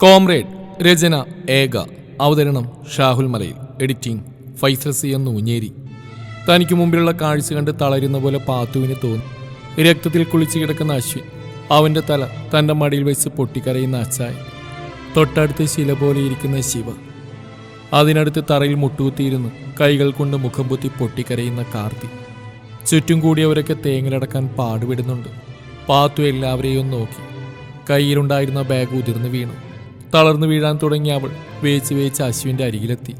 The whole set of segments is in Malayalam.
കോമ്രേഡ് രചന ഏക. അവതരണം ഷാഹുൽ മലയിൽ. എഡിറ്റിംഗ് ഫൈസൽ സി എന്ന് ഊഞ്ഞേരി തനിക്ക് മുമ്പിലുള്ള കാഴ്ച കണ്ട് തളരുന്ന പോലെ പാത്തുവിന് തോന്നി. രക്തത്തിൽ കുളിച്ചു കിടക്കുന്ന അശ്വിൻ അവന്റെ തല തന്റെ മടിയിൽ വെച്ച് പൊട്ടിക്കരയുന്ന അച്ചായ് തൊട്ടടുത്ത് ശില പോലെ ഇരിക്കുന്ന ശിവ. അതിനടുത്ത് തറയിൽ മുട്ടുകുത്തിയിരുന്നു കൈകൾ കൊണ്ട് മുഖം പൊത്തി പൊട്ടിക്കരയുന്ന കാർത്തി. ചുറ്റും കൂടിയവരൊക്കെ തേങ്ങലടക്കാൻ പാടുപെടുന്നുണ്ട്. പാത്തു എല്ലാവരെയും നോക്കി. കയ്യിലുണ്ടായിരുന്ന ബാഗ് ഉതിർന്നു വീണു. തളർന്നു വീഴാൻ തുടങ്ങിയ അവൾ വേച്ച് വേച്ച് അശുവിന്റെ അരികിലെത്തി.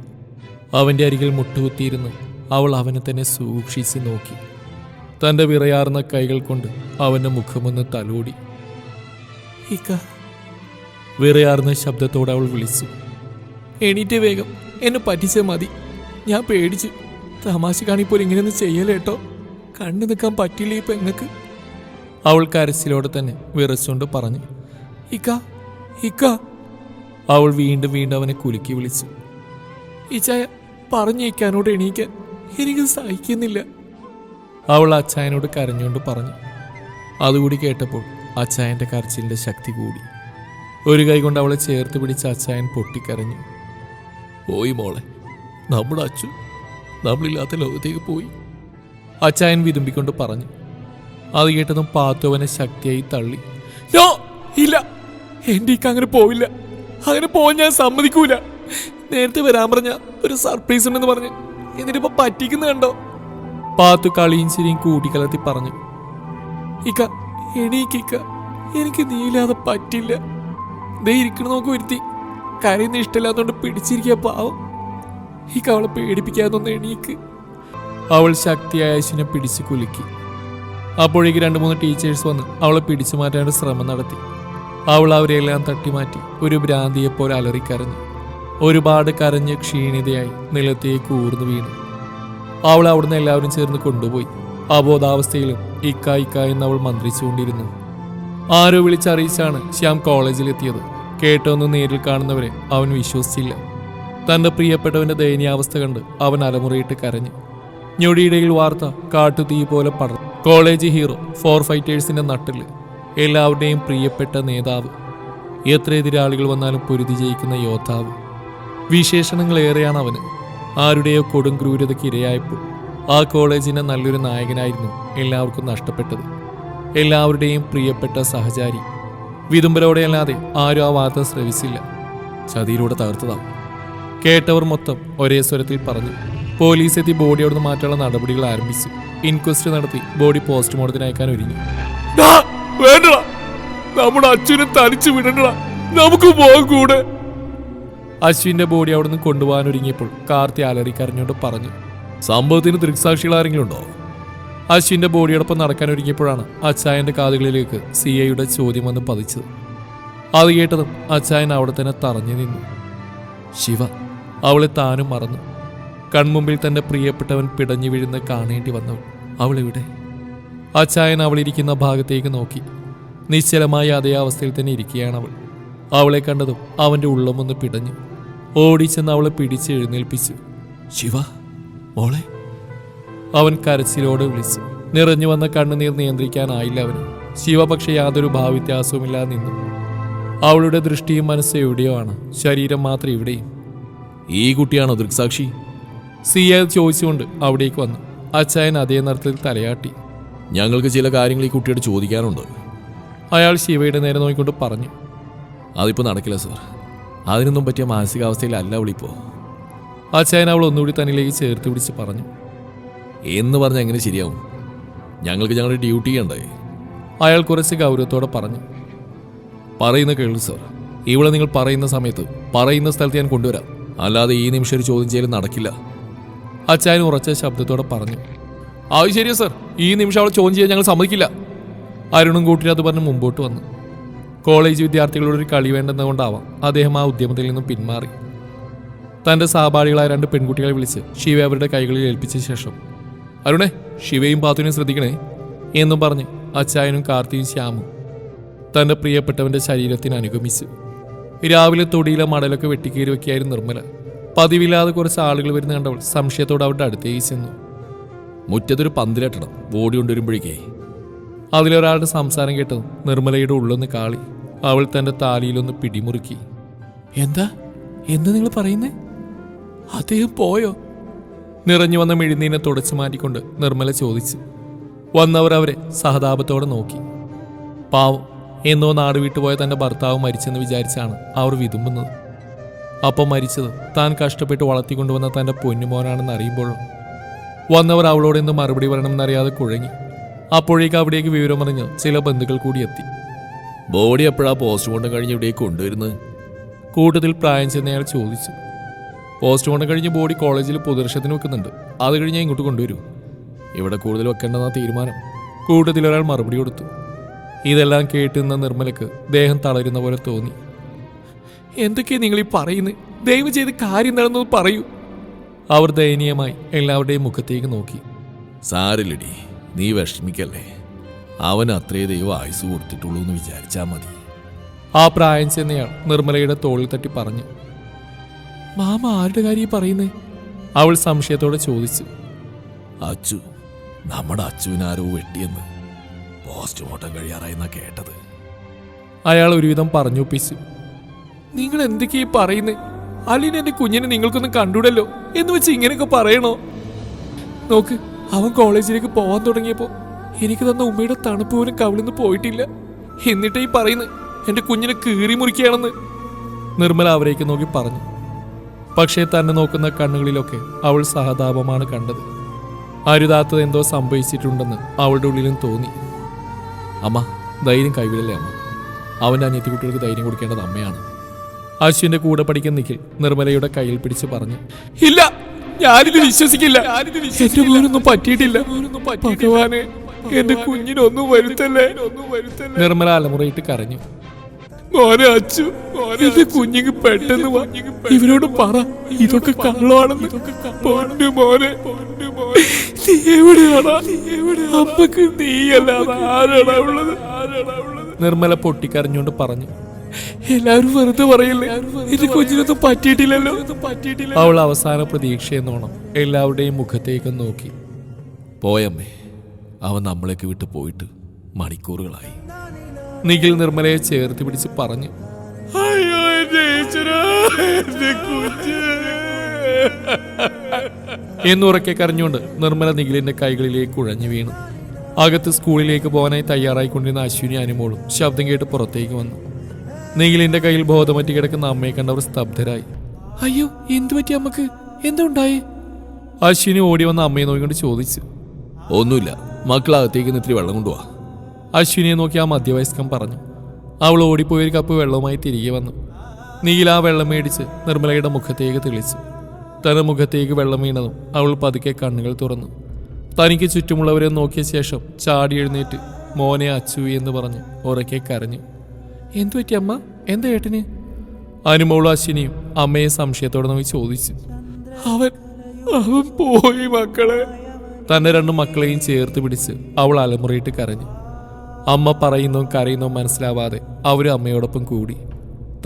അവന്റെ അരികിൽ മുട്ടുകുത്തിയിരുന്ന് അവൾ അവനെ തന്നെ സൂക്ഷിച്ച് നോക്കി. തന്റെ വിറയാർന്ന കൈകൾ കൊണ്ട് അവന്റെ മുഖമൊന്ന് തലോടി. ഇക്ക വിറയാർന്ന ശബ്ദത്തോടെ അവൾ വിളിച്ചു. എണീറ്റ് വേഗം എന്നെ പറ്റിച്ച മതി. ഞാൻ പേടിച്ചു തമാശ കാണിപ്പോൾ ഇങ്ങനെയൊന്നും ചെയ്യലേട്ടോ കണ്ടു നിൽക്കാൻ പറ്റില്ല ഈ പെങ്ങക്ക് അവൾ കരച്ചിലോടെ തന്നെ വിറച്ചുകൊണ്ട് പറഞ്ഞു. ഇക്ക ഇക്ക അവൾ വീണ്ടും വീണ്ടും അവനെ കുലുക്കി വിളിച്ചു. ഇച്ചായ പറഞ്ഞേക്കാനോട് എണീക്കാൻ എനിക്ക് സഹിക്കുന്നില്ല. അവൾ അച്ചായനോട് കരഞ്ഞുകൊണ്ട് പറഞ്ഞു. അതുകൂടി കേട്ടപ്പോൾ അച്ചായന്റെ കരച്ചിലിന്റെ ശക്തി കൂടി. ഒരു കൈ കൊണ്ട് അവളെ ചേർത്ത് പിടിച്ച അച്ചായൻ പൊട്ടിക്കരഞ്ഞു. പോയി മോളെ നമ്മുടെ അച്ചു നമ്മളില്ലാത്ത ലോകത്തേക്ക് പോയി. അച്ചായൻ വിരുമ്പിക്കൊണ്ട് പറഞ്ഞു. അത് കേട്ടതും പാത്തുവനെ ശക്തിയായി തള്ളി. നോ ഇല്ല എന്റെ ഇക്ക അങ്ങനെ പോവില്ല. അങ്ങനെ പോവാൻ ഞാൻ സമ്മതിക്കൂല. നേരത്തെ വരാൻ പറഞ്ഞ ഒരു സർപ്രൈസ് ഉണ്ടെന്ന് പറഞ്ഞ് എന്നിട്ടിപ്പോ പറ്റിക്കുന്ന കണ്ടോ? പാത്തു കളിയും ശരിയും കൂട്ടിക്കലർത്തി പറഞ്ഞു. ഇക്ക എണീക്കിക്ക എനിക്ക് നീലാതെ പറ്റില്ല. ദേ ഇരിക്കണ നോക്കി വരുത്തി. കരയുന്ന ഇഷ്ടമില്ലാത്തോണ്ട് പിടിച്ചിരിക്കുക പാവം. ഈ അവളെ പേടിപ്പിക്കാതൊന്ന് എണീക്ക്. അവൾ ശക്തിയായ അശ്വിനെ പിടിച്ച് കുലുക്കി. അപ്പോഴേക്ക് രണ്ട് മൂന്ന് ടീച്ചേഴ്സ് വന്ന് അവളെ പിടിച്ചു മാറ്റാനുള്ള ശ്രമം നടത്തി. അവൾ അവരെല്ലാം തട്ടിമാറ്റി ഒരു ഭ്രാന്തിയെപ്പോലെ അലറിക്കരഞ്ഞു. ഒരുപാട് കരഞ്ഞ് ക്ഷീണിതയായി നിലത്തേക്ക് ഊർന്നു വീണു. അവൾ അവിടുന്ന് എല്ലാവരും ചേർന്ന് കൊണ്ടുപോയി. അബോധാവസ്ഥയിലും ഇക്ക ഇക്ക എന്ന് അവൾ മന്ത്രിച്ചുകൊണ്ടിരുന്നു. ആരോ വിളിച്ചറിയിച്ചാണ് ശ്യാം കോളേജിലെത്തിയത്. കേട്ടോന്ന് നേരിൽ കാണുന്നവരെ അവൻ വിശ്വസിച്ചില്ല. തന്റെ പ്രിയപ്പെട്ടവന്റെ ദയനീയാവസ്ഥ കണ്ട് അവൻ അലമുറയിട്ട് കരഞ്ഞു. ഞൊടിയിടയിൽ വാർത്ത കാട്ടുതീ പോലെ പടർന്നു. കോളേജ് ഹീറോ ഫോർ ഫൈറ്റേഴ്സിന്റെ നട്ടിൽ. എല്ലാവരുടെയും പ്രിയപ്പെട്ട നേതാവ്. എത്ര എതിരാളികൾ വന്നാലും പൊരുതി ജയിക്കുന്ന യോദ്ധാവ്. വിശേഷണങ്ങൾ ഏറെയാണ് അവന്. ആരുടെയോ കൊടും ക്രൂരതയ്ക്ക് ഇരയായപ്പോൾ ആ കോളേജിനെ നല്ലൊരു നായകനായിരുന്നു എല്ലാവർക്കും നഷ്ടപ്പെട്ടത്. എല്ലാവരുടെയും പ്രിയപ്പെട്ട സഹചാരി. വിതുമ്പലോടെ അല്ലാതെ ആരും ആ വാർത്ത ശ്രവിച്ചില്ല. ചതിയിലൂടെ തകർത്തതാവും. കേട്ടവർ മൊത്തം ഒരേ സ്വരത്തിൽ പറഞ്ഞു പോലീസ് എത്തി ബോഡി മാറ്റാനുള്ള നടപടികൾ ആരംഭിച്ചു. ഇൻക്വസ്റ്റ് നടത്തി ബോഡി പോസ്റ്റ്മോർട്ടത്തിന് അയക്കാൻ ഒരുങ്ങി. വേണ്ടടാ. നമ്മുടെ അച്ഛനെ തനിച്ചു വിടണ്ടടാ. നമുക്ക് പോകാൻ കൂടെ. അശ്വിന്റെ ബോഡി അവിടുന്ന് കൊണ്ടുപോകാൻ ഒരുങ്ങിയപ്പോൾ കാർത്തി അലറി പറഞ്ഞു സംഭവത്തിന് ദൃക്സാക്ഷികൾ ആരെങ്കിലും ഉണ്ടോ? അശ്വിന്റെ ബോഡിയോടൊപ്പം നടക്കാൻ ഒരുങ്ങിയപ്പോഴാണ് അച്ചായന്റെ കാതുകളിലേക്ക് സി ഐയുടെ ചോദ്യം വന്ന് പതിച്ചത്. അത് കേട്ടതും അച്ചായൻ അവിടെ തന്നെ തറഞ്ഞു നിന്നു. ശിവ അവളെ താനും മറന്നു. കൺമുമ്പിൽ തന്റെ പ്രിയപ്പെട്ടവൻ പിടഞ്ഞു വീഴുന്ന കാണേണ്ടി വന്നവൾ അവളെവിടെ? അച്ചായൻ അവളിരിക്കുന്ന ഭാഗത്തേക്ക് നോക്കി. നിശ്ചലമായ അതേ അവസ്ഥയിൽ തന്നെ ഇരിക്കുകയാണ് അവൾ അവളെ കണ്ടതും അവന്റെ ഉള്ളമൊന്ന് പിടഞ്ഞു. ഓടിച്ചെന്ന് അവളെ പിടിച്ച് എഴുന്നേൽപ്പിച്ചു. ശിവ മോളെ. അവൻ കരച്ചിലോടെ വിളിച്ചു. നിറഞ്ഞു വന്ന കണ്ണുനീർ നിയന്ത്രിക്കാനായില്ല അവന്. ശിവ പക്ഷെ യാതൊരു ഭാവവ്യത്യാസവുമില്ലാതെ നിന്നു. അവളുടെ ദൃഷ്ടിയും മനസ്സ് എവിടെയോ ആണ്. ശരീരം മാത്രം ഇവിടെയും. ഈ കുട്ടിയാണോ ദൃക്സാക്ഷി? സിയ ചോദിച്ചുകൊണ്ട് അവിടേക്ക് വന്നു. അച്ചായൻ അതേ നിറത്തിൽ തലയാട്ടി. ഞങ്ങൾക്ക് ചില കാര്യങ്ങൾ ഈ കുട്ടിയോട് ചോദിക്കാനുണ്ട്. അയാൾ ശിവയുടെ നേരെ നോക്കിക്കൊണ്ട് പറഞ്ഞു. അതിപ്പോൾ നടക്കില്ല സർ. അതിനൊന്നും പറ്റിയ മാനസികാവസ്ഥയിലല്ല അവളിപ്പോൾ അച്ചായൻ അവൾ ഒന്നുകൂടി തന്നിലേക്ക് ചേർത്ത് പിടിച്ച് പറഞ്ഞു. എന്ന് പറഞ്ഞാൽ എങ്ങനെ ശരിയാവും? ഞങ്ങൾക്ക് ഞങ്ങളുടെ ഡ്യൂട്ടി ചെയ്യണ്ടേ അയാൾ കുറച്ച് ഗൗരവത്തോടെ പറഞ്ഞു. പറയുന്ന കേളു സാർ. ഇവിടെ നിങ്ങൾ പറയുന്ന സമയത്ത് പറയുന്ന സ്ഥലത്ത് ഞാൻ കൊണ്ടുവരാം. അല്ലാതെ ഈ നിമിഷം ഒരു ചോദ്യം ചെയ്യൽ നടക്കില്ല. അച്ചായൻ ഉറച്ച ശബ്ദത്തോടെ പറഞ്ഞു. അത് ശരിയാ സാർ. ഈ നിമിഷം അവളെ ചോദ്യം ചെയ്യാൻ ഞങ്ങൾ സമ്മതിക്കില്ല. അരുണും കൂട്ടിന് അത് പറഞ്ഞ് മുമ്പോട്ട് വന്നു. കോളേജ് വിദ്യാർത്ഥികളോട് ഒരു കളി വേണ്ടെന്നുകൊണ്ടാവാം അദ്ദേഹം ആ ഉദ്യമത്തിൽ നിന്നും പിന്മാറി. തന്റെ സഹപാഠികളായ രണ്ട് പെൺകുട്ടികളെ വിളിച്ച് ശിവ അവരുടെ കൈകളിൽ ഏൽപ്പിച്ച ശേഷം അരുണേ ശിവയും പാത്തുവിനെയും ശ്രദ്ധിക്കണേ എന്നും പറഞ്ഞ് അച്ചായനും കാർത്തിയും ശ്യാമും തന്റെ പ്രിയപ്പെട്ടവന്റെ ശരീരത്തിന് അനുഗമിച്ചു. രാവിലെ തൊടിയിലെ മടലൊക്കെ വെട്ടിക്കീറി വെക്കിയായിരുന്നു നിർമ്മല. പതിവില്ലാതെ കുറച്ച് ആളുകൾ വരുന്ന കണ്ടവൾ സംശയത്തോടെ അവരുടെ അടുത്തേക്ക് ചെന്നു. മുറ്റത്തൊരു പന്തിലെട്ടണം. ഓടി കൊണ്ടുവരുമ്പോഴേക്കേ അതിലൊരാളുടെ സംസാരം കേട്ടു നിർമ്മലയുടെ ഉള്ളൊന്ന് കാളി അവൾ തന്റെ താലിയിലൊന്ന് പിടിമുറുക്കി. എന്താ? എന്താ നിങ്ങൾ പറയുന്നേ? അദ്ദേഹം പോയോ? നിറഞ്ഞു വന്ന മെഴുന്നീനെ തുടച്ചു മാറ്റിക്കൊണ്ട് നിർമ്മല ചോദിച്ചു. വന്നവർ അവരെ സഹതാപത്തോടെ നോക്കി. പാവം എന്നോ നാട് വിട്ടുപോയ തന്റെ ഭർത്താവ് മരിച്ചെന്ന് വിചാരിച്ചാണ് അവർ വിതുമ്പുന്നത്. അപ്പം മരിച്ചത് താൻ കഷ്ടപ്പെട്ട് വളർത്തിക്കൊണ്ടുവന്ന തന്റെ പൊന്നുമോനാണെന്ന് അറിയുമ്പോഴും? വന്നവർ അവളോട് എന്ത് മറുപടി പറയണമെന്നറിയാതെ കുഴങ്ങി. അപ്പോഴേക്ക് അവിടേക്ക് വിവരമറിഞ്ഞ് ചില ബന്ധുക്കൾ കൂടി എത്തി ബോഡി എപ്പോഴാ പോസ്റ്റ്മോർട്ടം കഴിഞ്ഞ് ഇവിടേക്ക് കൊണ്ടുവരുന്നത്? കൂട്ടത്തിൽ പ്രായം ചെന്നയാൾ ചോദിച്ചു. പോസ്റ്റ്മോർട്ടം കഴിഞ്ഞ് ബോഡി കോളേജിൽ പൊതുദർശനത്തിന് വെക്കുന്നുണ്ട്. അത് കഴിഞ്ഞ് ഇങ്ങോട്ട് കൊണ്ടുവരൂ. ഇവിടെ കൂടുതൽ വെക്കേണ്ടെന്ന തീരുമാനം. കൂട്ടത്തിൽ ഒരാൾ മറുപടി കൊടുത്തു. ഇതെല്ലാം കേട്ടുന്ന നിർമ്മലക്ക് ദേഹം തളരുന്ന പോലെ തോന്നി. എന്തൊക്കെയാ നിങ്ങൾ ഈ പറയുന്നത്? ദയവ് ചെയ്ത് കാര്യം എന്താണെന്ന് പറയൂ. അവർ ദയനീയമായി എല്ലാവരുടെയും മുഖത്തേക്ക് നോക്കി. സാരില്ലടി നീ വിഷമിക്കല്ലേ? അവൻ അത്രേ ദൈവം ആയുസ് കൊടുത്തിട്ടുള്ളൂ എന്ന് വിചാരിച്ചാൽ മതി. ആ പ്രായം ചെന്നയാൾ നിർമ്മലയുടെ തോളിൽ തട്ടി പറഞ്ഞു മാമ ആരുടെ കാര്യം പറയുന്നേ? അവൾ സംശയത്തോടെ ചോദിച്ചു അച്ചു നമ്മുടെ അച്ചുവിനാരോ വെട്ടിയെന്ന് പോസ്റ്റ്മോർട്ടം കഴിയാറായിന്നാ കേട്ടത്. അയാൾ ഒരുവിധം പറഞ്ഞൊപ്പിച്ചു നിങ്ങൾ എന്തൊക്കെയാ പറയുന്നേ? അല്ലെങ്കിൽ എന്റെ കുഞ്ഞിനെ നിങ്ങൾക്കൊന്നും കണ്ടൂടല്ലോ എന്ന് വെച്ച് ഇങ്ങനെയൊക്കെ പറയണോ? നോക്ക് അവൻ കോളേജിലേക്ക് പോവാൻ തുടങ്ങിയപ്പോ എനിക്ക് തന്ന ഉമ്മയുടെ തണുപ്പ് പോലും കവിളിന്ന് പോയിട്ടില്ല. എന്നിട്ട് ഈ പറയുന്നു എന്റെ കുഞ്ഞിനെ കീറി മുറിക്കുകയാണെന്ന്. നിർമ്മല അവരേക്ക് നോക്കി പറഞ്ഞു. പക്ഷേ തന്നെ നോക്കുന്ന കണ്ണുകളിലൊക്കെ അവൾ സഹതാപമാണ് കണ്ടത്. അരുതാത്തത് എന്തോ സംഭവിച്ചിട്ടുണ്ടെന്ന് അവളുടെ ഉള്ളിലും തോന്നി. അമ്മ ധൈര്യം കൈവിടല്ലേ അമ്മ? അവന്റെ അനിയത്തി കുട്ടികൾക്ക് ധൈര്യം കൊടുക്കേണ്ടത് അമ്മയാണ്. അശ്വിന്റെ കൂടെ പഠിക്കുന്ന നിഖിൽ നിർമ്മലയുടെ കയ്യിൽ പിടിച്ച് പറഞ്ഞു. ഇല്ല ഞാനിത് വിശ്വസിക്കില്ല. എന്റെ മോനൊന്നും പറ്റിയിട്ടില്ല. ഭഗവാനെ എന്റെ കുഞ്ഞിനൊന്നും വരുത്തല്ലേ? നിർമ്മല അലമുറയിട്ട് കരഞ്ഞു. മോനെ അച്ചു എന്റെ കുഞ്ഞിക്ക് പെട്ടെന്ന്. ഇവരോട് പറ. ഇതൊക്കെ കള്ളമാണെന്ന് പൊന്നു മോനെ. നീ എവിടെയാടാ? അമ്മയ്ക്ക് നീയല്ലാതെ ആരാടാ ഉള്ളത്? നിർമ്മല പൊട്ടിക്കരഞ്ഞുകൊണ്ട് പറഞ്ഞു. എല്ലാവരും വെറുതെ പറയില്ലേ? എന്റെ കൊച്ചിനൊന്നും പറ്റിയിട്ടില്ലല്ലോ. പറ്റിയിട്ടില്ല അവൾ അവസാന പ്രതീക്ഷയെന്നോണം എല്ലാവരുടെയും മുഖത്തേക്ക് നോക്കി. പോയമ്മേ അവൻ നമ്മളേക്ക് വിട്ട് പോയിട്ട് മണിക്കൂറുകളായി. നിഖിൽ നിർമ്മലയെ ചേർത്ത് പിടിച്ച് പറഞ്ഞു അയ്യോ എന്നുറക്കെ കരഞ്ഞുകൊണ്ട് നിർമ്മല നിഖിലിന്റെ കൈകളിലേക്ക് കുഴഞ്ഞു വീണു. അകത്ത് സ്കൂളിലേക്ക് പോകാനായി തയ്യാറായിക്കൊണ്ടിരുന്ന അശ്വിനി അനുമോളും ശബ്ദം കേട്ട് പുറത്തേക്ക് വന്നു. നിഖിലിന്റെ കയ്യിൽ ബോധമറ്റി കിടക്കുന്ന അമ്മയെ കണ്ടവർ സ്തബ്ധരായി. അയ്യോ എന്തു പറ്റി അമ്മയ്ക്ക്? എന്തുണ്ടായി? അശ്വിനി ഓടി വന്ന അമ്മയെ നോക്കിക്കൊണ്ട് ചോദിച്ചു. ഒന്നുമില്ല മക്കളകത്തേക്ക് ഇത്തിരി വെള്ളം കൊണ്ടുപോവാ അശ്വിനിയെ നോക്കി ആ മധ്യവയസ്കൻ പറഞ്ഞു. അവൾ ഓടിപ്പോയി ഒരു കപ്പ് വെള്ളവുമായി തിരികെ വന്നു. നീല ആ വെള്ളം മേടിച്ച് നിർമ്മലയുടെ മുഖത്തേക്ക് തെളിച്ചു. തന്റെ മുഖത്തേക്ക് വെള്ളം വീണതും അവൾ പതുക്കെ കണ്ണുകൾ തുറന്നു. തനിക്ക് ചുറ്റുമുള്ളവരെ നോക്കിയ ശേഷം ചാടി എഴുന്നേറ്റ് മോനെ അച്ചു എന്ന് പറഞ്ഞ് ഉറക്കെ കരഞ്ഞു. എന്തു പറ്റി അമ്മ? എന്താ ഏട്ടന്? അനുമോളും അമ്മയെ സംശയത്തോടെ നോക്കി ചോദിച്ചു. അവൻ അവൻ പോയി മക്കളെ. തന്റെ രണ്ട് മക്കളെയും ചേർത്ത് പിടിച്ച് അവൾ അലമുറയിട്ട് കരഞ്ഞു. അമ്മ പറയുന്നോ കരയുന്നോ മനസ്സിലാവാതെ അവർ അമ്മയോടൊപ്പം കൂടി.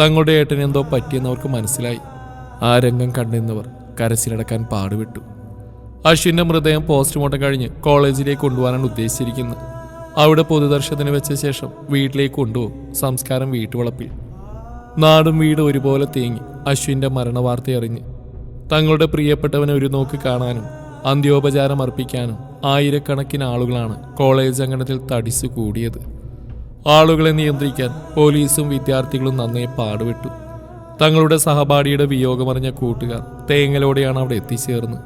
തങ്ങളുടെ ഏട്ടന് എന്തോ പറ്റിയെന്ന് മനസ്സിലായി. ആ രംഗം കണ്ടിരുന്നവർ കരച്ചിലടക്കാൻ പാടുവിട്ടു അശ്വിന്റെ മൃതദേഹം പോസ്റ്റ്മോർട്ടം കഴിഞ്ഞ് കോളേജിലേക്ക് കൊണ്ടുപോകാനാണ് ഉദ്ദേശിച്ചിരിക്കുന്നത്. അവിടെ പൊതുദർശനത്തിന് വെച്ച ശേഷം വീട്ടിലേക്ക് കൊണ്ടുപോകും. സംസ്കാരം വീട്ടുവളപ്പിൽ. നാടും വീടും ഒരുപോലെ തേങ്ങി അശ്വിന്റെ മരണവാർത്ത അറിഞ്ഞ് തങ്ങളുടെ പ്രിയപ്പെട്ടവനെ ഒരു നോക്ക് കാണാനും അന്ത്യോപചാരം അർപ്പിക്കാനും ആയിരക്കണക്കിന് ആളുകളാണ് കോളേജ് അങ്കണത്തിൽ തടിച്ചു കൂടിയത്. ആളുകളെ നിയന്ത്രിക്കാൻ പോലീസും വിദ്യാർത്ഥികളും നന്നേ പാടുപെട്ടു. തങ്ങളുടെ സഹപാഠിയുടെ വിയോഗമറിഞ്ഞ കൂട്ടുകാർ തേങ്ങലോടെയാണ് അവിടെ എത്തിച്ചേർന്നത്.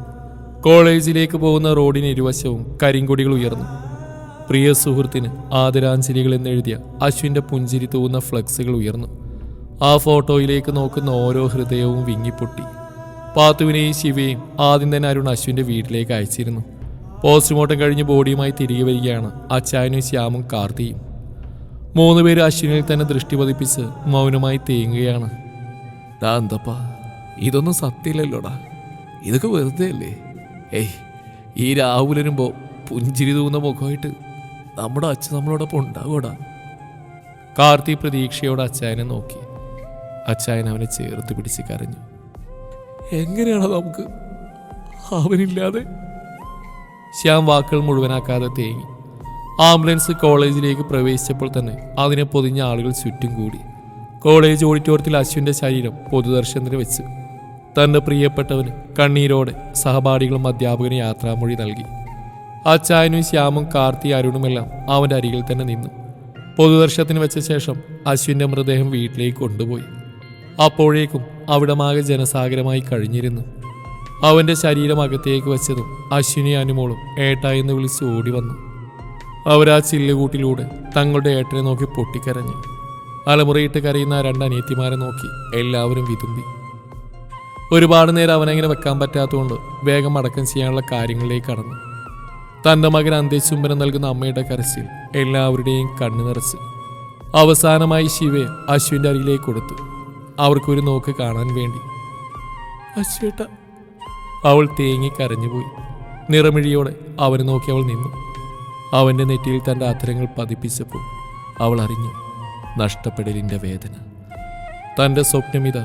കോളേജിലേക്ക് പോകുന്ന റോഡിന് ഇരുവശവും കരിങ്കൊടികൾ ഉയർന്നു. പ്രിയ സുഹൃത്തിന് ആദരാഞ്ജലികൾ എന്നെഴുതിയ അശ്വിന്റെ പുഞ്ചിരി തൂവുന്ന ഫ്ലക്സുകൾ ഉയർന്നു. ആ ഫോട്ടോയിലേക്ക് നോക്കുന്ന ഓരോ ഹൃദയവും വിങ്ങിപ്പൊട്ടി. പാത്തുവിനെയും ശിവയും ആദ്യം തന്നെ അരുൺ അശ്വിന്റെ വീട്ടിലേക്ക് അയച്ചിരുന്നു. പോസ്റ്റ്മോർട്ടം കഴിഞ്ഞ് ബോഡിയുമായി തിരികെ വരികയാണ് അച്ചായനും ശ്യാമും കാർത്തിയും. മൂന്ന് പേര് അശ്വിനിൽ തന്നെ ദൃഷ്ടി പതിപ്പിച്ച് മൗനമായി തേങ്ങുകയാണ്. ഡാ എന്തപ്പാ? ഇതൊന്നും സത്യമില്ലല്ലോടാ. ഇതൊക്കെ വെറുതെ അല്ലേ ഏയ് ഈ വരുമ്പോ പുഞ്ചിരി തൂന്ന മുഖമായിട്ട് നമ്മുടെ അച്ഛൻ നമ്മളോടൊപ്പം ഉണ്ടാകൂടാ കാർത്തി പ്രതീക്ഷയോടെ അച്ചായനെ നോക്കി. അച്ചായൻ അവനെ ചേർത്ത് പിടിച്ച് കരഞ്ഞു. എങ്ങനെയാണ് നമുക്ക്? അവനില്ലാതെ? ശ്യാം വാക്കുകൾ മുഴുവനാക്കാതെ തേങ്ങി. ആംബുലൻസ് കോളേജിലേക്ക് പ്രവേശിച്ചപ്പോൾ തന്നെ അതിനെ പൊതിഞ്ഞ ആളുകൾ ചുറ്റും കൂടി. കോളേജ് ഓഡിറ്റോറിയത്തിൽ അശ്വിന്റെ ശരീരം പൊതുദർശനത്തിന് വെച്ച്. തന്റെ പ്രിയപ്പെട്ടവന് കണ്ണീരോടെ സഹപാഠികളും അധ്യാപകന് യാത്രാമൊഴി നൽകി. അച്ചായനും ശ്യാമും കാർത്തി അരുണുമെല്ലാം അവന്റെ അരികിൽ തന്നെ നിന്നു. പൊതുദർശനത്തിന് വെച്ച ശേഷം അശ്വിന്റെ മൃതദേഹം വീട്ടിലേക്ക് കൊണ്ടുപോയി. അപ്പോഴേക്കും അവിടമാകെ ജനസാഗരമായി കഴിഞ്ഞിരുന്നു. അവന്റെ ശരീരം അകത്തേക്ക് വെച്ചതും അശ്വിനി അനുമോളും ഏട്ടായെന്ന് വിളിച്ച് ഓടി വന്നു. അവരാ ചില്ലുകൂട്ടിലൂടെ തങ്ങളുടെ ഏട്ടനെ നോക്കി പൊട്ടിക്കരഞ്ഞു. അലമുറയിട്ട് കരയുന്ന രണ്ട് അനിയത്തിമാരെ നോക്കി എല്ലാവരും വിതുമ്പി. ഒരുപാട് നേരം അവനങ്ങനെ വെക്കാൻ പറ്റാത്തതുകൊണ്ട് വേഗം അടക്കം ചെയ്യാനുള്ള കാര്യങ്ങളിലേക്ക് കടന്നു. തന്റെ മകൻ അന്ത്യചുംബനം നൽകുന്ന അമ്മയുടെ കരസിൽ എല്ലാവരുടെയും കണ്ണു നിറച്ച്. അവസാനമായി ശിവയെ അശ്വിന്റെ അരികിലേക്ക് കൊടുത്തു. അവർക്കൊരു നോക്ക് കാണാൻ വേണ്ടി. അശ്വേട്ട. അവൾ തേങ്ങി കരഞ്ഞുപോയി. നിറമിഴിയോടെ അവനെ നോക്കി അവൾ നിന്നു. അവന്റെ നെറ്റിയിൽ തന്റെ അത്തരങ്ങൾ പതിപ്പിച്ചപ്പോൾ അവൾ അറിഞ്ഞു നഷ്ടപ്പെടലിന്റെ വേദന. തന്റെ സ്വപ്നമിത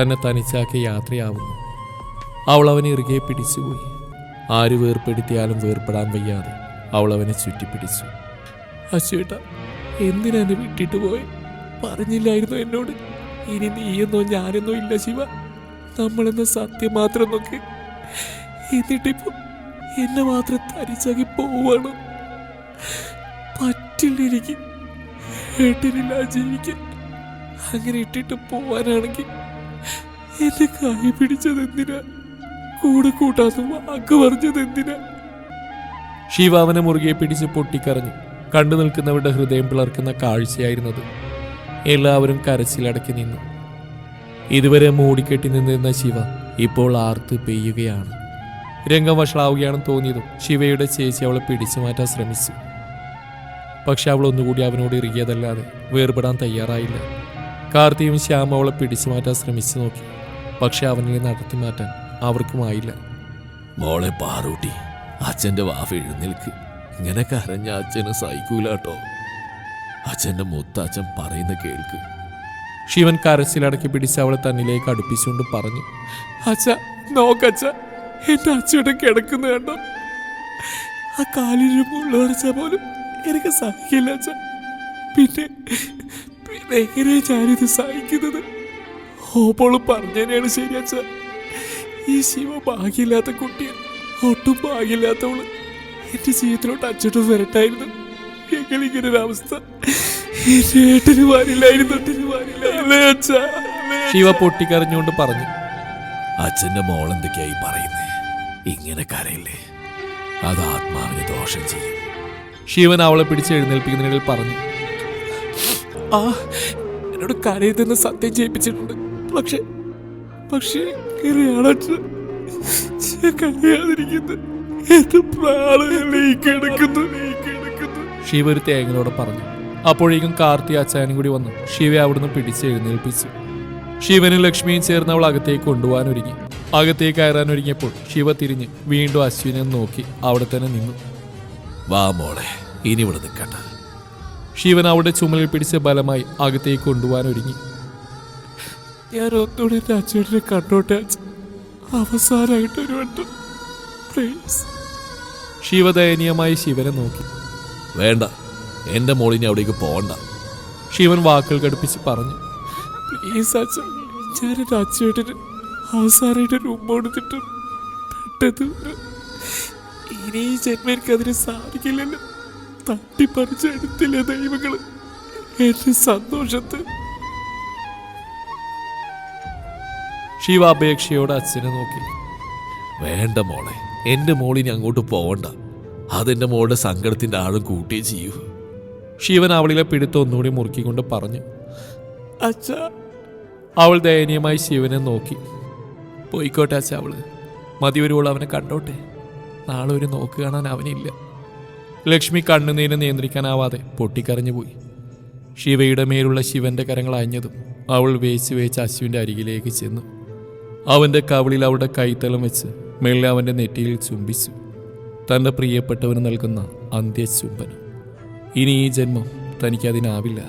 തന്നെ തനിച്ചാക്കി യാത്രയാവുന്നു. അവൾ അവനെ ഇറുകെ പിടിച്ചുപോയി. ആര് വേർപ്പെടുത്തിയാലും വേർപ്പെടാൻ വയ്യാതെ അവൾ അവനെ ചുറ്റിപ്പിടിച്ചു. അശ്വേട്ട എന്തിനാ എന്നെ വിട്ടിട്ട് പോയി? പറഞ്ഞില്ലായിരുന്നു എന്നോട്. ഇനി നീയെന്നോ ഞാനെന്നോ ഇല്ല ശിവ. നമ്മളെന്ന സത്യം മാത്രം നോക്കി. എന്നിട്ടിപ്പോ എന്നെ മാത്രം തരിച്ചാക്കി പോവാണ്? പറ്റില്ല എനിക്ക് ഏട്ടനില്ല ജീവിക്കാൻ. അങ്ങനെ ഇട്ടിട്ട് പോവാനാണെങ്കിൽ എന്നെ കൈ പിടിച്ചത് എന്തിനാ കൂടെ കൂട്ടാത്ത വാക്ക് പറഞ്ഞത് എന്തിനാ? ശിവ അവനെ മുറുകെ പിടിച്ച് പൊട്ടിക്കരഞ്ഞു കണ്ടു നിൽക്കുന്നവരുടെ ഹൃദയം പിളർക്കുന്ന കാഴ്ചയായിരുന്നത്. എല്ലാവരും കരച്ചിലടക്കി നിന്നു. ഇതുവരെ മൂടിക്കെട്ടി നിന്നിരുന്ന ശിവ ഇപ്പോൾ ആർത്ത് പെയ്യുകയാണ്. രംഗം വഷളാവുകയാണെന്ന് തോന്നിയതും ശിവയുടെ ചേച്ചി അവളെ പിടിച്ചു മാറ്റാൻ ശ്രമിച്ചു. പക്ഷെ അവൾ ഒന്നുകൂടി അവനോട് ഇറുകിയതല്ലാതെ വേർപെടാൻ തയ്യാറായില്ല. കാർത്തിയും ശ്യാം അവളെ പിടിച്ചു മാറ്റാൻ ശ്രമിച്ചു നോക്കി. പക്ഷെ അവനെ നടത്തി മാറ്റാൻ അവർക്കുമായില്ല. മോളെ പാറൂട്ടി അച്ഛന്റെ വാഫ് എഴുന്നേൽക്ക്. ഇങ്ങനെ കരഞ്ഞ അച്ഛന് സഹിക്കൂലാട്ടോ. അച്ഛന്റെ മുത്തച്ഛൻ പറയുന്ന കേൾക്ക്. ശിവൻ കരച്ചിലടക്കി പിടിച്ച് അവളെ തന്നിലേക്ക് അടുപ്പിച്ചുകൊണ്ട് പറഞ്ഞു അച്ഛ നോക്കച്ഛ എന്റെ അച്ഛയുടെ കിടക്കുന്ന കണ്ടോ? ആ കാലിന് മുള്ളറിച്ച പോലും എനിക്ക് സഹിക്കില്ല അച്ഛ. പിന്നെ പിന്നെ എങ്ങനെയാ ഞാനിത് സഹിക്കുന്നത്? ഓപ്പോൾ പറഞ്ഞതിനാണ് ശരി അച്ഛ. ഈ ശിവ ഭാഗ്യമില്ലാത്ത കുട്ടി ഒട്ടും ഭാഗ്യമില്ലാത്തവൾ എന്റെ ജീവിതത്തിലോട്ട് അച്ചോട്ട് വരട്ടായിരുന്നു. ഞങ്ങളിങ്ങനെ ഒരു അവസ്ഥ. ഏട്ടന് വരില്ലായിരുന്നു. ശിവ പൊട്ടിക്കരഞ്ഞുകൊണ്ട് പറഞ്ഞു. അച്ഛന്റെ മോൾ എന്തൊക്കെയായി പറയുന്നേ? ഇങ്ങനെ കരയില്ലേ? അത് ആത്മാവിന് ദോഷം ചെയ്യും. ശിവൻ അവളെ പിടിച്ച് എഴുന്നേൽപ്പിക്കുന്നതിനിടയിൽ പറഞ്ഞു. ആ എന്നോട് കരയതെന്ന് സത്യം ചെയ്യിപ്പിച്ചിട്ടുണ്ട് പക്ഷെ പക്ഷേ എന്റെ ശിവ ഒരു തേങ്ങനോട് പറഞ്ഞു. അപ്പോഴേക്കും കാർത്തി അച്ചായനും കൂടി വന്നു. ശിവയെ അവിടുന്ന് പിടിച്ച് എഴുന്നേൽപ്പിച്ചു. ശിവനും ലക്ഷ്മിയും ചേർന്ന് അവൾ അകത്തേക്ക് കൊണ്ടുപോകാൻ ഒരുങ്ങി. അകത്തേക്ക് കയറാൻ ഒരുങ്ങിയപ്പോൾ ശിവ തിരിഞ്ഞ് വീണ്ടും അശ്വിനെ നോക്കി അവിടെ തന്നെ നിന്നു. വാ മോളെ ഇനി ഇവിടെ നിൽക്കട്ടെ ശിവൻ അവിടെ ചുമലിൽ പിടിച്ച് ബലമായി അകത്തേക്ക് കൊണ്ടുപോകാൻ ഒരുങ്ങി. ഞാൻ ഒന്നുകൂടി എന്റെ അച്ഛനെ കണ്ടോട്ടെ? അവസാനമായിട്ട് ഒരു വട്ടം. പ്ലീസ് ശിവദയനീയമായി ശിവനെ നോക്കി. വേണ്ട. എന്റെ മോളിനെ അവിടേക്ക് പോകണ്ട ശിവൻ വാക്കുകൾ കടുപ്പിച്ച് പറഞ്ഞു. പ്ലീസ് അച്ഛൻ ഞാൻ എന്റെ അച്ഛേട്ടന് അവസാനമായിട്ട് ഒരു ഉമ്മ കൊടുത്തിട്ട് പെട്ടത് ഇനി ഈ ജന്മം എനിക്കതിന് സാധിക്കില്ലല്ലോ തട്ടിപ്പറിച്ചെടുത്തില്ല ദൈവങ്ങൾ എന്റെ സന്തോഷത്ത് ശിവ അപേക്ഷയോടെ അച്ഛനെ നോക്കി. വേണ്ട മോളെ എന്റെ മോളിനി അങ്ങോട്ട് പോകണ്ട അതെന്റെ മോളുടെ സങ്കടത്തിന്റെ ആളും കൂട്ടിയേ ചെയ്യൂ. ശിവൻ അവളിലെ പിടുത്തം ഒന്നുകൂടി മുറുക്കിക്കൊണ്ട് പറഞ്ഞു അച്ഛ. അവൾ ദയനീയമായി ശിവനെ നോക്കി. പോയിക്കോട്ടെ അച്ഛ അവൾ. മതി വരുവോൾ അവനെ കണ്ടോട്ടെ. നാളെ ഒരു നോക്ക് കാണാൻ അവനില്ല. ലക്ഷ്മി കണ്ണുനീര് നിയന്ത്രിക്കാനാവാതെ പൊട്ടിക്കരഞ്ഞു പോയി. ശിവയുടെ മേലുള്ള ശിവന്റെ കരങ്ങൾ അയഞ്ഞതും അവൾ വേച്ച് വേച്ച് അശ്വിന്റെ അരികിലേക്ക് ചെന്നു. അവന്റെ കവിളിൽ അവളുടെ കൈത്തലം വെച്ച് മെല്ലെ അവന്റെ നെറ്റിയിൽ ചുംബിച്ചു. തന്റെ പ്രിയപ്പെട്ടവന് നൽകുന്ന അന്ത്യചുംബനം ഇനി ഈ ജന്മം തനിക്കതിനാവില്ല.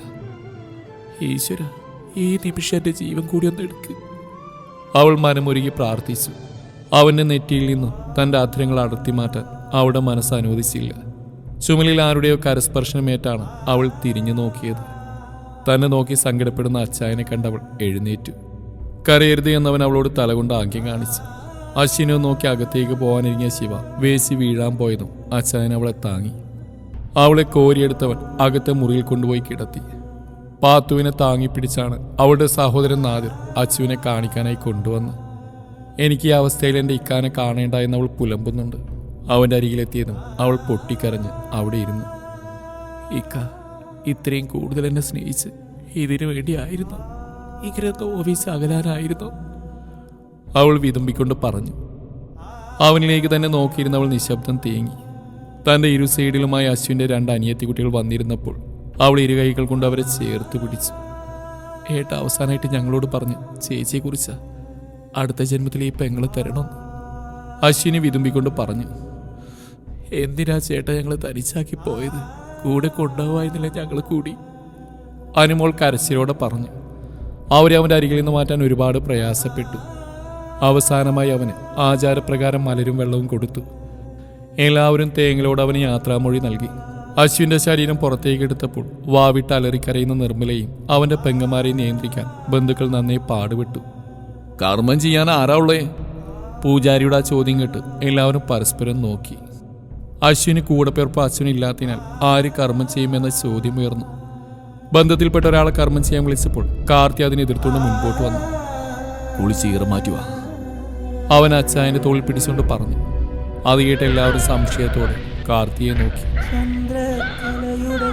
ഈശ്വര ഈ നിമിഷം എന്റെ ജീവൻ കൂടി ഒന്ന് എടുക്ക്. അവൾ മനമൊരുകി പ്രാർത്ഥിച്ചു. അവന്റെ നെറ്റിയിൽ നിന്ന് തന്റെ അധരങ്ങൾ അടർത്തി മാറ്റാൻ അവളുടെ മനസ്സ് അനുവദിച്ചില്ല. ചുമലിൽ ആരുടെയോ കരസ്പർശനമേറ്റാണ് അവൾ തിരിഞ്ഞു നോക്കിയത്. തന്നെ നോക്കി സങ്കടപ്പെടുന്ന അച്ചായനെ കണ്ടവൾ എഴുന്നേറ്റു. കരയരുത് എന്നവൻ അവളോട് തലകൊണ്ട് ആംഗ്യം കാണിച്ചു. അശ്വിനെ നോക്കി അകത്തേക്ക് പോകാനിറങ്ങിയ ശിവ വേശി വീഴാൻ പോയതും അച്ഛൻ അവളെ താങ്ങി. അവളെ കോരിയെടുത്തവൻ അകത്തെ മുറിയിൽ കൊണ്ടുപോയി കിടത്തി. പാത്തുവിനെ താങ്ങി പിടിച്ചാണ് അവളുടെ സഹോദരൻ നാദിർ അച്ചുവിനെ കാണിക്കാനായി കൊണ്ടുവന്ന്. എനിക്ക് ഈ അവസ്ഥയിൽ എന്റെ ഇക്കാനെ കാണേണ്ട എന്ന് അവൾ പുലമ്പുന്നുണ്ട്. അവന്റെ അരികിലെത്തിയതും അവൾ പൊട്ടിക്കരഞ്ഞ് അവിടെ ഇരുന്നു. ഇക്ക ഇത്രയും കൂടുതൽ എന്നെ സ്നേഹിച്ച് ഇതിനു വേണ്ടിയായിരുന്നു. ഇങ്ങനെയൊക്കെ ഓഫീസ് അകലാനായിരുന്നു. അവൾ വിതുമ്പിക്കൊണ്ട് പറഞ്ഞു. അവനിലേക്ക് തന്നെ നോക്കിയിരുന്നവൾ നിശബ്ദം തേങ്ങി. തന്റെ ഇരു സൈഡിലുമായി അശ്വിന്റെ രണ്ട് അനിയത്തി കുട്ടികൾ വന്നിരുന്നപ്പോൾ അവൾ ഇരു കൈകൾ കൊണ്ട് അവരെ ചേർത്ത് പിടിച്ചു. ഏട്ട അവസാനമായിട്ട് ഞങ്ങളോട് പറഞ്ഞു ചേച്ചിയെ ചേച്ചിയെക്കുറിച്ചാ അടുത്ത ജന്മത്തിൽ ഈ പെങ്ങളെ തരണം അശ്വിനി വിതുമ്പിക്കൊണ്ട് പറഞ്ഞു എന്തിനാ ചേട്ട ഞങ്ങളെ തനിച്ചാക്കി പോയത്? കൂടെ കൊണ്ടുപോവായിരുന്നില്ല ഞങ്ങൾ കൂടി? അനുമോൾ കരച്ചിലോടെ പറഞ്ഞു അവരെ അവന്റെ അരികിൽ നിന്ന് മാറ്റാൻ ഒരുപാട് പ്രയാസപ്പെട്ടു. അവസാനമായി അവന് ആചാരപ്രകാരം മലരും വെള്ളവും കൊടുത്തു. എല്ലാവരും തേങ്ങലോട് അവന് യാത്രാമൊഴി നൽകി. അശ്വിന്റെ ശരീരം പുറത്തേക്ക് എടുത്തപ്പോൾ വാവിട്ട് അലറിക്കരയുന്ന നിർമ്മലയും അവന്റെ പെങ്ങന്മാരെയും നിയന്ത്രിക്കാൻ ബന്ധുക്കൾ നന്നേ പാടുവിട്ടു കർമ്മം ചെയ്യാൻ ആരാ ഉള്ളേ? പൂജാരിയുടെ ആ ചോദ്യം കേട്ട് എല്ലാവരും പരസ്പരം നോക്കി. അശ്വിന് കൂടെ പേർപ്പ് അശ്വിനില്ലാത്തതിനാൽ ആര് കർമ്മം ചെയ്യുമെന്ന ചോദ്യം ഉയർന്നു. ബന്ധത്തിൽപ്പെട്ട ഒരാളെ കർമ്മം ചെയ്യാൻ വിളിച്ചപ്പോൾ കാർത്തി അതിനെ എതിർത്തുകൊണ്ട് മുൻപോട്ട് വന്നു. കുളിച്ച് അവൻ അച്ചായന്റെ തോളിൽ പിടിച്ചുകൊണ്ട് പറഞ്ഞു. അത് കേട്ട് എല്ലാവരും സംശയത്തോടെ കാർത്തിയെ നോക്കി. ചന്ദ്രകലയുടെ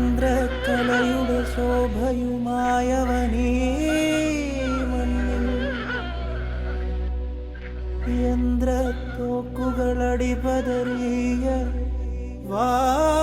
ചന്ദ്രകലയുടെ ശോഭയുമായവനേ മണ്ണിൽ യന്ത്രത്തോക്കുകളടിപതറിയ വാഴ്ത്തുണ്ടിൽ